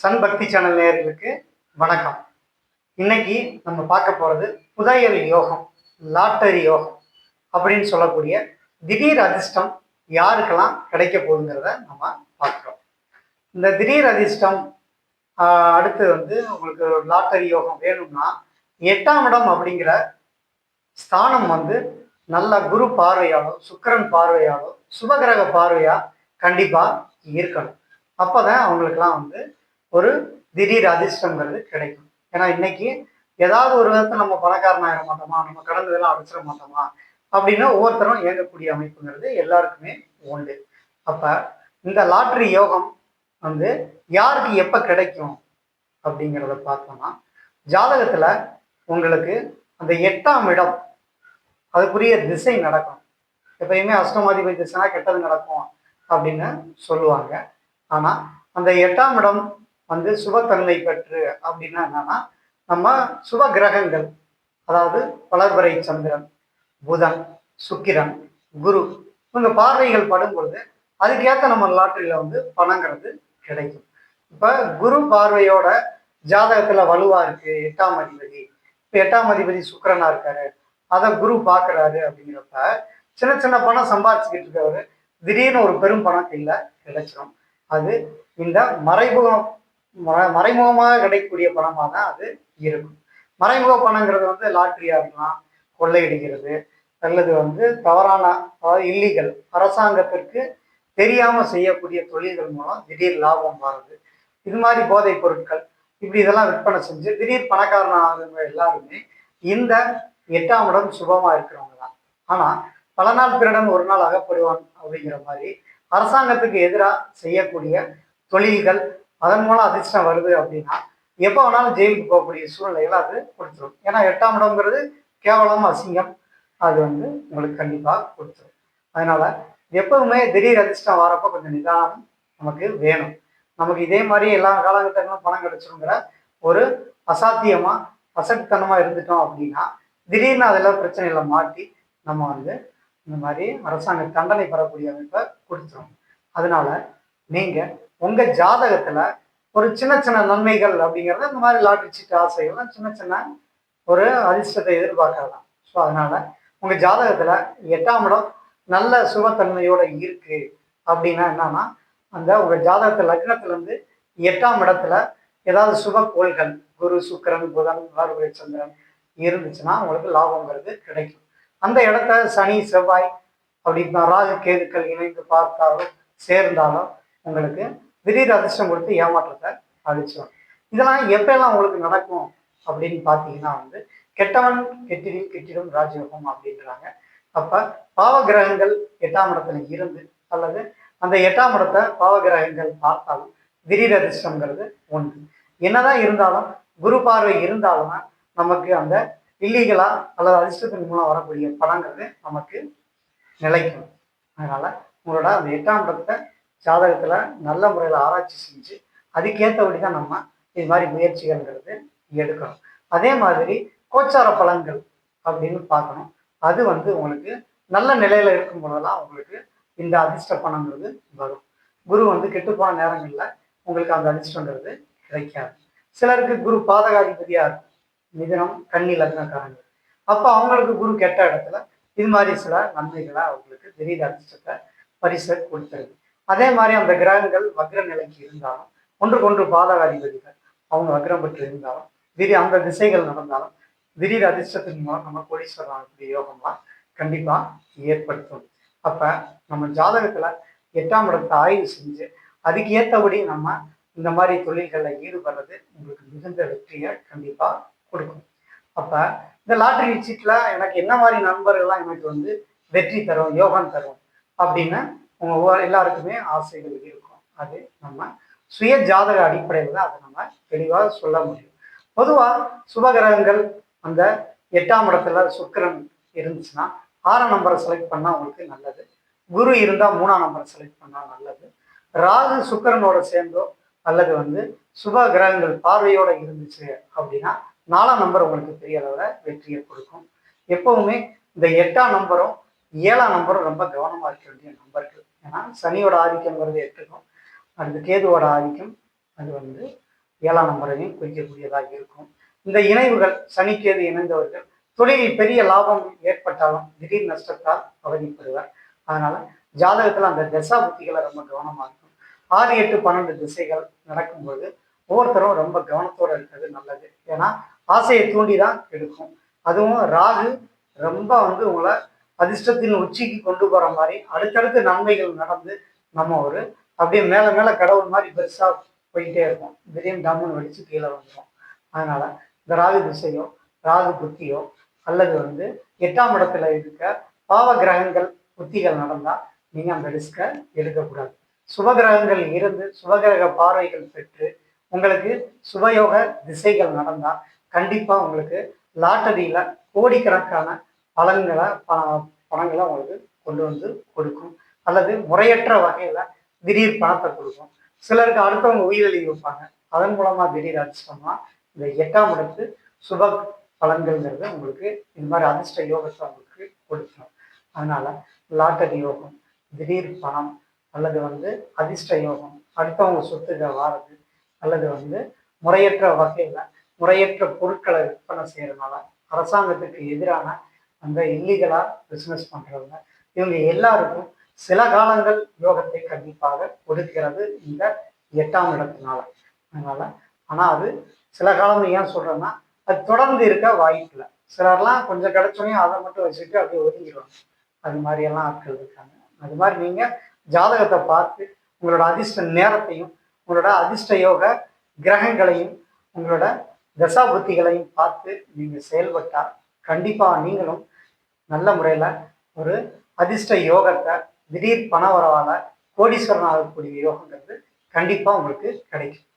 Sun பக்தி channel நேர்களுக்கு வணக்கம். இன்னைக்கு நம்ம பார்க்க போகிறது புதையல் யோகம் லாட்டரி யோகம் அப்படின்னு சொல்லக்கூடிய திடீர் அதிர்ஷ்டம் யாருக்கெல்லாம் கிடைக்க போகுதுங்கிறத நம்ம பார்க்குறோம். இந்த திடீர் அதிர்ஷ்டம் அடுத்து வந்து உங்களுக்கு ஒரு லாட்டரி யோகம் வேணும்னா எட்டாம் இடம் அப்படிங்கிற ஸ்தானம் வந்து நல்ல குரு பார்வையாலோ சுக்கிரன் பார்வையாலோ சுபகிரக பார்வையாக கண்டிப்பாக இருக்கணும். அப்போ தான் அவங்களுக்கெல்லாம் வந்து ஒரு திடீர் அதிர்ஷ்டங்கிறது கிடைக்கும். ஏன்னா இன்னைக்கு ஏதாவது ஒரு விதத்தில் நம்ம பணக்காரன் மாட்டோமா? நம்ம கடந்ததெல்லாம் அடைச்சிட மாட்டோமா? அப்படின்னு ஒவ்வொருத்தரும் இயங்கக்கூடிய அமைப்புங்கிறது எல்லாருக்குமே உண்டு. அப்போ இந்த லாட்ரி யோகம் வந்து யாருக்கு எப்போ கிடைக்கும் அப்படிங்கிறத பார்த்தோம்னா ஜாதகத்தில் உங்களுக்கு அந்த எட்டாம் இடம் அதுக்குரிய திசை நடக்கும். எப்பயுமே அஷ்டமாதிபதி திசைனா கெட்டது நடக்கும் அப்படின்னு சொல்லுவாங்க. ஆனால் அந்த எட்டாம் இடம் வந்து சுபத்தன்மை பெற்று அப்படின்னா என்னன்னா நம்ம சுப கிரகங்கள் அதாவது வளர்பறை சந்திரன் புதன் சுக்கிரன் குரு இவங்க பார்வைகள் படும் பொழுது அதுக்கேற்ற நம்ம லாட்டரியில வந்து பணங்கிறது கிடைக்கும். இப்ப குரு பார்வையோட ஜாதகத்துல வலுவா இருக்கு எட்டாம் அதிபதி. இப்ப எட்டாம் அதிபதி சுக்கரனா இருக்காரு. அதை குரு பாக்குறாரு அப்படிங்கிறப்ப சின்ன சின்ன பணம் சம்பாதிச்சுக்கிட்டு இருக்கவர் திடீர்னு ஒரு பெரும் பணம் இல்லை கிடைச்சிடும் அது இந்த மறைமுகம் மற- மறைமுகமாக கிடைக்கக்கூடிய பணமாக தான் அது இருக்கும். மறைமுக பணங்கிறது வந்து லாட்டரியா இருக்கலாம் கொள்ளையடிக்கிறது அல்லது வந்து தவறான அதாவது இல்லீகல் அரசாங்கத்திற்கு தெரியாம செய்யக்கூடிய தொழில்கள் மூலம் திடீர் லாபம் மாறுது இது மாதிரி போதைப் பொருட்கள் இப்படி இதெல்லாம் விற்பனை செஞ்சு திடீர் பணக்காரன் எல்லாருமே இந்த எட்டாம் இடம் சுபமா இருக்கிறவங்க தான். ஆனா பல நாள் பிறடன் ஒரு நாள் அகப்படுவான் அப்படிங்கிற மாதிரி அரசாங்கத்துக்கு எதிராக செய்யக்கூடிய தொழில்கள் அதன் மூலம் அதிர்ஷ்டம் வருது அப்படின்னா எப்போ வேணாலும் ஜெயிலுக்கு போகக்கூடிய சூழ்நிலைகள் அது கொடுத்துரும். ஏன்னா எட்டாம் இடம்ங்கிறது கேவலம் அசிங்கம். அது வந்து உங்களுக்கு கண்டிப்பாக கொடுத்துரும். அதனால எப்பவுமே திடீர் அதிர்ஷ்டம் வரப்போ கொஞ்சம் நிதானம் நமக்கு வேணும். நமக்கு இதே மாதிரி எல்லா காலகட்டங்களும் பணம் கிடைச்சிருங்கிற ஒரு அசாத்தியமா அசட்டுத்தனமா இருந்துட்டோம் அப்படின்னா திடீர்னு அதெல்லாம் பிரச்சனைகளை மாட்டி நம்ம வந்து இந்த மாதிரி அரசாங்க தண்டனை பெறக்கூடிய அமைப்பை கொடுத்துரும். அதனால நீங்கள் உங்கள் ஜாதகத்தில் ஒரு சின்ன சின்ன நன்மைகள் அப்படிங்கிறது இந்த மாதிரி லாட்ரி சீட்டு ஆசைகள்லாம் சின்ன சின்ன ஒரு அதிர்ஷ்டத்தை எதிர்பார்க்கலாம். ஸோ அதனால் உங்கள் ஜாதகத்தில் எட்டாம் இடம் நல்ல சுபத்தன்மையோட இருக்குது அப்படின்னா என்னன்னா அந்த உங்கள் ஜாதகத்து லக்னத்துலேருந்து எட்டாம் இடத்துல ஏதாவது சுப கோள்கள் குரு சுக்கிரன் புதன் வளர்பிறை சந்திரன் இருந்துச்சுன்னா உங்களுக்கு லாபங்கிறது கிடைக்கும். அந்த இடத்த சனி செவ்வாய் அப்படின்னா ராகு கேதுக்கள் இணைந்து பார்த்தாலும் சேர்ந்தாலும் உங்களுக்கு திடீர் அதிர்ஷ்டம் கொடுத்து ஏமாற்றத்தை அழிச்சிடும் இதெல்லாம் எப்பெல்லாம் உங்களுக்கு நடக்கும் அப்படின்னு பார்த்தீங்கன்னா வந்து கெட்டவன் கெட்டிடில் கெட்டிடும் ராஜயோகம் அப்படின்றாங்க. அப்போ பாவ கிரகங்கள் எட்டாம் இடத்துல இருந்து அல்லது அந்த எட்டாம் இடத்தை பாவ கிரகங்கள் பார்த்தாலும் திடீர் அதிர்ஷ்டங்கிறது ஒன்று. என்னதான் இருந்தாலும் குரு பார்வை இருந்தாலும் நமக்கு அந்த இல்லீகலா அல்லது அதிர்ஷ்டத்தின் மூலம் வரக்கூடிய படங்கிறது நமக்கு நிலைக்கும். அதனால உங்களோட அந்த எட்டாம் இடத்தை ஜாதகத்தில் நல்ல முறையில் ஆராய்ச்சி செஞ்சு அதுக்கேற்றபடி தான் நம்ம இது மாதிரி முயற்சிகள்ங்கிறது எடுக்கணும். அதே மாதிரி கோச்சார பலன்கள் அப்படின்னு பார்க்கணும். அது வந்து உங்களுக்கு நல்ல நிலையில் இருக்கும் பொழுதெல்லாம் உங்களுக்கு இந்த அதிர்ஷ்ட பணங்கிறது வரும். குரு வந்து கெட்டுப்போன நேரங்களில் உங்களுக்கு அந்த அதிர்ஷ்டங்கிறது கிடைக்காது. சிலருக்கு குரு பாதகாதிபதியாக இருக்கும் மிதனம் கண்ணி லக்னக்காரங்க. அப்போ அவங்களுக்கு குரு கெட்ட இடத்துல இது மாதிரி சில நன்மைகளை அவங்களுக்கு பெரிய அதிர்ஷ்டத்தை பரிசை கொடுத்துருது. அதே மாதிரி அந்த கிரகங்கள் வக்ர நிலைக்கு இருந்தாலும் ஒன்றுக்கொன்று பாதகாதிபதிகள் அவங்க வக்ரம் பெற்று இருந்தாலும் திடீர் அந்த திசைகள் நடந்தாலும் திடீர் அதிர்ஷ்டத்தின் மூலம் நம்ம கோடீஸ்வரன் கூடிய யோகம்லாம் கண்டிப்பா ஏற்படுத்தும். அப்ப நம்ம ஜாதகத்துல எட்டாம் இடத்தை ஆய்வு செஞ்சு அதுக்கு ஏற்றபடி நம்ம இந்த மாதிரி தொழில்களில் ஈடுபடுறது உங்களுக்கு மிகுந்த வெற்றியை கண்டிப்பா கொடுக்கும். அப்ப இந்த லாட்டரி சீட்ல எனக்கு என்ன மாதிரி நண்பர்கள்லாம் எனக்கு வந்து வெற்றி தரும் யோகம் தரும் அப்படின்னு உங்க எல்லாருக்குமே ஆசைகள் இருக்கும் அது நம்ம சுய ஜாதக அடிப்படையில் தான் அதை நம்ம தெளிவாக சொல்ல முடியும். பொதுவாக சுபகிரகங்கள் அந்த எட்டாம் இடத்துல சுக்கிரன் இருந்துச்சுன்னா ஆறாம் நம்பரை செலக்ட் பண்ணால் உங்களுக்கு நல்லது. குரு இருந்தால் மூணாம் நம்பரை செலக்ட் பண்ணால் நல்லது. ராகு சுக்கிரனோட சேர்ந்தோ அல்லது வந்து சுப கிரகங்கள் பார்வையோட இருந்துச்சு அப்படின்னா நாலாம் நம்பர் உங்களுக்கு பெரிய அளவில் வெற்றியை கொடுக்கும். எப்பவுமே இந்த எட்டாம் நம்பரும் ஏழாம் நம்பரும் ரொம்ப கவனமாக இருக்க வேண்டிய நம்பர்கள். ஏன்னா சனியோட ஆதிக்கம்ங்கிறது எட்டுக்கும் அடுத்து கேதுவோட ஆதிக்கம் அது வந்து ஏழாம் நம்பரையும் குறிக்கக்கூடியதாக இருக்கும். இந்த இணைவுகள் சனிக்கேது இணைந்தவர்கள் தொழிலில் பெரிய லாபம் ஏற்பட்டாலும் திடீர் நஷ்டத்தால் அவதிப்படுவர். அதனால ஜாதகத்தில் அந்த தசா புத்திகளை ரொம்ப கவனமாக இருக்கும். ஆறு எட்டு பன்னெண்டு திசைகள் நடக்கும்போது ஒவ்வொருத்தரும் ரொம்ப கவனத்தோடு இருக்கிறது நல்லது. ஏன்னா ஆசையை தூண்டி தான் எடுக்கும். அதுவும் ராகு ரொம்ப வந்து உங்களை அதிர்ஷ்டத்தின் உச்சிக்கு கொண்டு போகிற மாதிரி அடுத்தடுத்து நன்மைகள் நடந்து நம்ம ஒரு அப்படியே மேலே மேலே கடவுள் மாதிரி பெருசாக போயிட்டே இருக்கும் திடீர்னு டம்முன்னு வெடிச்சு கீழே வந்துடும் அதனால இந்த ராகு திசையோ ராகு புத்தியோ அல்லது வந்து எட்டாம் இடத்துல இருக்க பாவ கிரகங்கள் புத்திகள் நடந்தால் நீங்கள் அந்த ரிஸ்கை எடுக்கக்கூடாது. சுபகிரகங்கள் இருந்து சுபகிரக பார்வைகள் பெற்று உங்களுக்கு சுபயோக திசைகள் நடந்தால் கண்டிப்பாக உங்களுக்கு லாட்டரியில் கோடிக்கணக்கான பலன்களை பணங்களை உங்களுக்கு கொண்டு வந்து கொடுக்கும். அல்லது முறையற்ற வகையில் திடீர் பணத்தை கொடுக்கும். சிலருக்கு அடுத்தவங்க உயிரெழி வைப்பாங்க. அதன் மூலமாக திடீர் அதிர்ஷ்டம்னா இந்த எட்டாம் இடத்து சுப பலன்கள்ங்கிறது உங்களுக்கு இந்த மாதிரி அதிர்ஷ்ட யோகத்தை உங்களுக்கு கொடுக்கும். அதனால லாட்டரி யோகம் திடீர் பணம் அல்லது வந்து அதிர்ஷ்ட யோகம் அடுத்தவங்க சொத்துக்கள் வாரது அல்லது வந்து முறையற்ற வகையில் முறையற்ற பொருட்களை விற்பனை செய்யறதுனால அரசாங்கத்துக்கு எதிரான அந்த இல்லீகலாக பிஸ்னஸ் பண்ணுறவங்க இவங்க எல்லாருக்கும் சில காலங்கள் யோகத்தை கண்டிப்பாக கொடுக்கிறது இந்த எட்டாம் இடத்தினால. அதனால ஆனால் அது சில காலம் ஏன் சொல்கிறேன்னா அது தொடர்ந்து இருக்க வாய்ப்பு சிலர்லாம் கொஞ்சம் கிடைச்சோன்னே அதை மட்டும் வச்சுட்டு அப்படியே ஒதுங்கிடுவாங்க. அது மாதிரியெல்லாம் ஆட்கள் இருக்காங்க. அது மாதிரி நீங்கள் ஜாதகத்தை பார்த்து உங்களோட அதிர்ஷ்ட நேரத்தையும் உங்களோட அதிர்ஷ்ட யோக கிரகங்களையும் உங்களோட தசா புத்திகளையும் பார்த்து நீங்கள் செயல்பட்டால் கண்டிப்பாக நீங்களும் நல்ல முறையில் ஒரு அதிர்ஷ்ட யோகத்தை திடீர் பண வரவால் கோடீஸ்வரன் ஆகக்கூடிய யோகங்கிறது கண்டிப்பாக உங்களுக்கு கிடைக்கும்.